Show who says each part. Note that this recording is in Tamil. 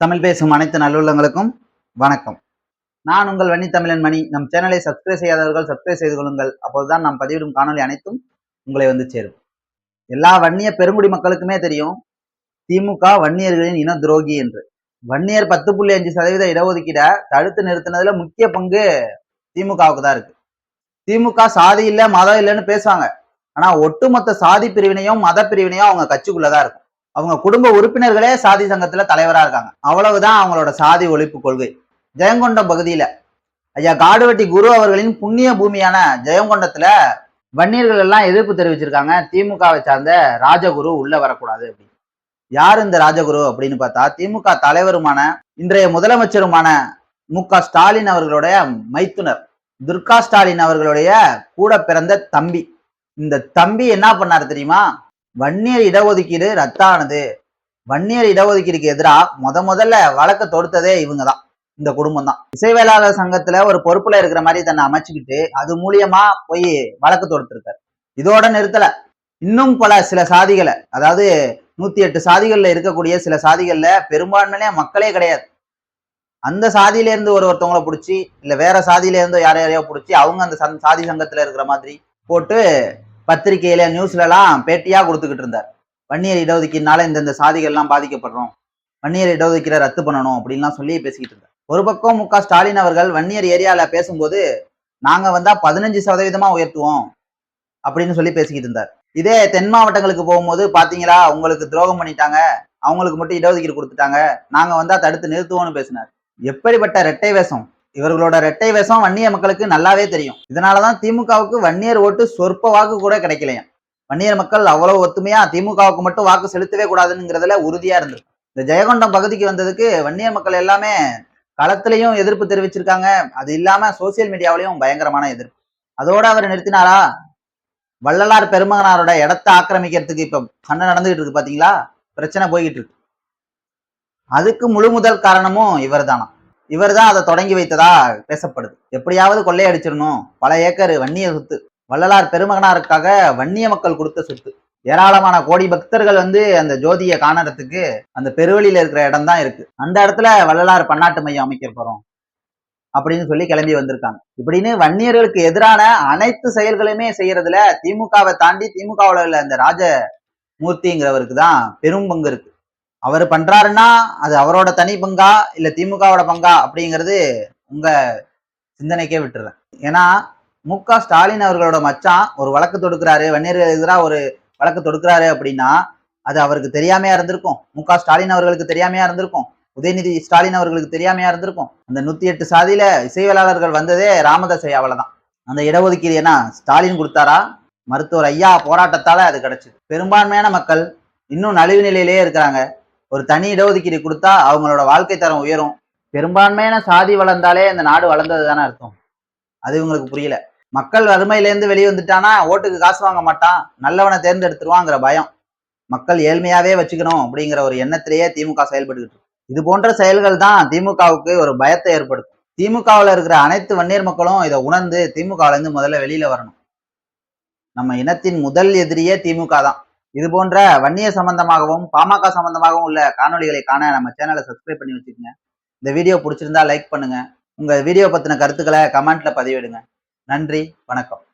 Speaker 1: தமிழ் பேசும் அனைத்து நல்லுள்ளங்களுக்கும் வணக்கம். நான் உங்கள் வன்னி தமிழன் மணி. நம் சேனலை சப்ஸ்கிரைப் செய்யாதவர்கள் சப்ஸ்கிரைப் செய்து கொள்ளுங்கள். அப்போதுதான் நாம் பதிவிடும் காணொலி அனைத்தும் உங்களை வந்து சேரும். எல்லா வன்னிய பெருங்குடி மக்களுக்குமே தெரியும் திமுக வன்னியர்களின் இன துரோகி என்று. வன்னியர் பத்து புள்ளி அஞ்சு சதவீத இடஒதுக்கீடை தடுத்து நிறுத்தினதுல முக்கிய பங்கு திமுகவுக்கு தான் இருக்கு. திமுக சாதி இல்ல மதம் இல்லைன்னு பேசுவாங்க. ஆனா ஒட்டுமொத்த சாதி பிரிவினையும் மத பிரிவினையும் அவங்க கட்சிக்குள்ளதான் இருக்கும். அவங்க குடும்ப உறுப்பினர்களே சாதி சங்கத்துல தலைவரா இருக்காங்க. அவ்வளவுதான் அவங்களோட சாதி ஒழிப்பு கொள்கை. ஜெயங்கொண்டம் பகுதியில ஐயா காடுவெட்டி குரு அவர்களின் புண்ணிய பூமியான ஜெயங்கொண்டத்துல வன்னியர்கள் எல்லாம் எதிர்ப்பு தெரிவிச்சிருக்காங்க. திமுகவை சார்ந்த ராஜகுரு உள்ள வரக்கூடாது அப்படின்னு. யார் இந்த ராஜகுரு அப்படின்னு பார்த்தா திமுக தலைவருமான இன்றைய முதலமைச்சருமான மு க ஸ்டாலின் அவர்களுடைய மைத்துனர். துர்கா ஸ்டாலின் அவர்களுடைய கூட பிறந்த தம்பி. இந்த தம்பி என்ன பண்ணாரு தெரியுமா? வன்னியர் இடஒதுக்கீடு ரத்தானது. வன்னியர் இடஒதுக்கீடுக்கு எதிராக முத முதல்ல வழக்கு தொடுத்ததே இவங்க தான் இந்த குடும்பம் தான் இசைவேளாளர் சங்கத்துல ஒரு பொறுப்புல இருக்கிற மாதிரி தன்னை அமைச்சுக்கிட்டு அது மூலியமா போய் வழக்கு தொடுத்திருக்காரு. இதோட நிறுத்தல. இன்னும் பல சில சாதிகளை அதாவது நூத்தி எட்டு சாதிகள்ல இருக்கக்கூடிய சில சாதிகள்ல பெரும்பான்மையிலே மக்களே கிடையாது. அந்த சாதியில இருந்து ஒரு ஒருத்தவங்கள பிடிச்சி இல்ல வேற சாதியில இருந்து யார யாரையோ பிடிச்சி அவங்க அந்த சாதி சங்கத்துல இருக்கிற மாதிரி போட்டு பத்திரிகையில நியூஸ்ல எல்லாம் பேட்டியா கொடுத்துக்கிட்டு இருந்தார். வன்னியர் இடஒதுக்கீடுனால இந்தந்த சாதிகள்லாம் பாதிக்கப்படுறோம். வன்னியர் இடஒதுக்கீடை ரத்து பண்ணணும் அப்படின்லாம் சொல்லி பேசிக்கிட்டு இருந்தார். ஒரு பக்கம் மு. க. ஸ்டாலின் அவர்கள் வன்னியர் ஏரியாவில் பேசும்போது நாங்க வந்தா பதினஞ்சு சதவீதமா உயர்த்துவோம் அப்படின்னு சொல்லி பேசிக்கிட்டு இருந்தார். இதே தென் மாவட்டங்களுக்கு போகும்போது பாத்தீங்களா உங்களுக்கு துரோகம் பண்ணிட்டாங்க. அவங்களுக்கு மட்டும் இடஒதுக்கீடு கொடுத்துட்டாங்க. நாங்க வந்தா தடுத்து நிறுத்துவோம்னு பேசினார். எப்படிப்பட்ட ரெட்டை வேஷம். இவர்களோட ரெட்டை வேஷம் வன்னிய மக்களுக்கு நல்லாவே தெரியும். இதனாலதான் திமுகவுக்கு வன்னியர் ஓட்டு சொற்ப வாக்கு கூட கிடைக்கலையா. வன்னியர் மக்கள் அவ்வளவு ஒத்துமையா திமுகவுக்கு மட்டும் வாக்கு செலுத்தவே கூடாதுங்கிறதுல உறுதியா இருந்தது இந்த ஜெயகொண்டம் பகுதிக்கு வந்ததுக்கு வன்னியர் மக்கள் எல்லாமே களத்திலையும் எதிர்ப்பு தெரிவிச்சிருக்காங்க. அது இல்லாம சோசியல் மீடியாவிலையும் பயங்கரமான எதிர்ப்பு. அதோட அவர் நிறுத்தினாரா? வள்ளலார் பெருமகனாரோட இடத்த ஆக்கிரமிக்கிறதுக்கு இப்ப சண்டை நடந்துகிட்டு இருக்கு பாத்தீங்களா? பிரச்சனை போய்கிட்டு இருக்கு. அதுக்கு முழு முதல் காரணமும் இவர் தானா இவர் தான் அதை தொடங்கி வைத்ததா பேசப்படுது. எப்படியாவது கொள்ளையடிச்சிடணும். பல ஏக்கர் வன்னிய சொத்து. வள்ளலார் பெருமகனாருக்காக வன்னிய மக்கள் கொடுத்த சொத்து. ஏராளமான கோடி பக்தர்கள் வந்து அந்த ஜோதியை காணறதுக்கு அந்த பெருவெளியில இருக்கிற இடம் தான் இருக்கு. அந்த இடத்துல வள்ளலார் பன்னாட்டு மையம் அமைக்க போறோம். அப்படின்னு சொல்லி கிளம்பி வந்திருக்காங்க. இப்படின்னு வன்னியர்களுக்கு எதிரான அனைத்து செயல்களையுமே செய்யறதுல திமுகவை தாண்டி திமுகவுல உள்ள அந்த ராஜ மூர்த்திங்கிறவருக்கு தான் பெரும் பங்கு இருக்கு. அவர் பண்றாருன்னா அது அவரோட தனி பங்கா இல்ல திமுகவோட பங்கா அப்படிங்கிறது உங்க சிந்தனைக்கே விட்டுறேன். ஏன்னா மு க ஸ்டாலின் அவர்களோட மச்சான் ஒரு வழக்கு தொடுக்கிறாரு வன்னியர்கள் எதிராக ஒரு வழக்கு தொடுக்கிறாரு அப்படின்னா அது அவருக்கு தெரியாமையா இருந்திருக்கும். மு க ஸ்டாலின் அவர்களுக்கு தெரியாமையா இருந்திருக்கும். உதயநிதி ஸ்டாலின் அவர்களுக்கு தெரியாமையா இருந்திருக்கும். அந்த நூத்தி எட்டு சாதியில இசைவேளாளர்கள் வந்ததே ராமதாஸ் ஐயாவில தான் அந்த இடஒதுக்கீடு என்ன ஸ்டாலின் கொடுத்தாரா? மருத்துவர் ஐயா போராட்டத்தால அது கிடைச்சது. பெரும்பான்மையான மக்கள் இன்னும் நலிவு நிலையிலேயே இருக்கிறாங்க. ஒரு தனி இடஒதுக்கீடு கொடுத்தா அவங்களோட வாழ்க்கை தரம் உயரும். பெரும்பான்மையான சாதி வளர்ந்தாலே இந்த நாடு வளர்ந்தது தானே அர்த்தம். அது இவங்களுக்கு புரியல. மக்கள் வறுமையிலேருந்து வெளியே வந்துட்டானா ஓட்டுக்கு காசு வாங்க மாட்டான் நல்லவனை தேர்ந்தெடுத்துருவாங்கிற பயம். மக்கள் ஏழ்மையாவே வச்சுக்கணும் அப்படிங்கிற ஒரு எண்ணத்திலேயே திமுக செயல்பட்டுக்கிட்டு இது போன்ற செயல்கள் தான் திமுகவுக்கு ஒரு பயத்தை ஏற்படுத்தும். திமுகவில் இருக்கிற அனைத்து வன்னியர் மக்களும் இதை உணர்ந்து திமுகல இருந்து முதல்ல வெளியில வரணும். நம்ம இனத்தின் முதல் எதிரியே திமுக தான். இது போன்ற வன்னிய சம்பந்தமாகவும் பாமக சம்பந்தமாகவும் உள்ள காணொளிகளை காண நம்ம சேனலை சப்ஸ்கிரைப் பண்ணி வச்சுக்கோங்க. இந்த வீடியோ பிடிச்சிருந்தா லைக் பண்ணுங்க. உங்க வீடியோ பத்தின கருத்துக்களை கமெண்ட்ல பதிவிடுங்க. நன்றி வணக்கம்.